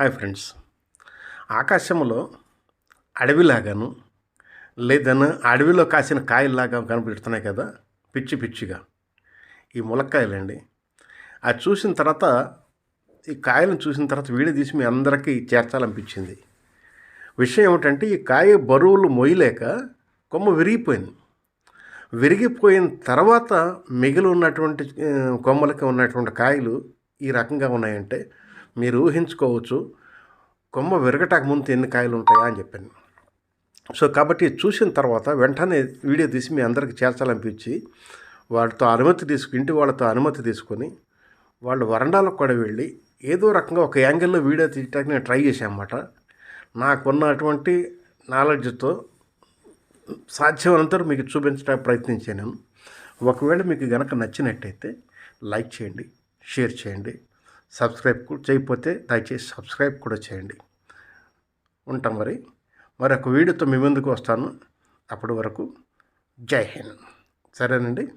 Hi friends. ఆకాశంలో అడవిలాగాను లేదన్నా అడవిలో కాసిన కాయల్లాగా కనిపెడుతున్నాయి కదా పిచ్చి పిచ్చిగా. ఈ ములక్కాయలండి. అది చూసిన తర్వాత ఈ కాయలను చూసిన తర్వాత వీడియో తీసి మీ అందరికీ చేర్చాలనిపించింది. విషయం ఏమిటంటే ఈ కాయ బరువులు మొయ్యలేక కొమ్మ విరిగిపోయింది. విరిగిపోయిన తర్వాత మిగిలి ఉన్నటువంటి కొమ్మలకి ఉన్నటువంటి కాయలు ఈ రకంగా ఉన్నాయంటే మీరు ఊహించుకోవచ్చు కొమ్మ విరగటాక ముందు ఎన్ని కాయలు ఉంటాయా అని చెప్పాను. సో కాబట్టి చూసిన తర్వాత వెంటనే వీడియో తీసి మీ అందరికి చేర్చాలనిపించి వాళ్ళతో అనుమతి తీసుకు ఇంటి వాళ్ళతో అనుమతి తీసుకొని వాళ్ళు వరండాలకు కూడా వెళ్ళి ఏదో రకంగా ఒక యాంగిల్లో వీడియో తీయటానికి నేను ట్రై చేశానమాట నాకున్నటువంటి నాలెడ్జ్తో సాధ్యమైనంత మీకు చూపించడానికి ప్రయత్నించాను. ఒకవేళ మీకు కనుక నచ్చినట్టయితే లైక్ చేయండి షేర్ చేయండి. సబ్స్క్రైబ్ కూడా చేయకపోతే దయచేసి సబ్స్క్రైబ్ కూడా చేయండి. ఉంటాం మరి. మరొక వీడియోతో మీ ముందుకు వస్తాను. అప్పటి వరకు జై హింద్. సరేనండి.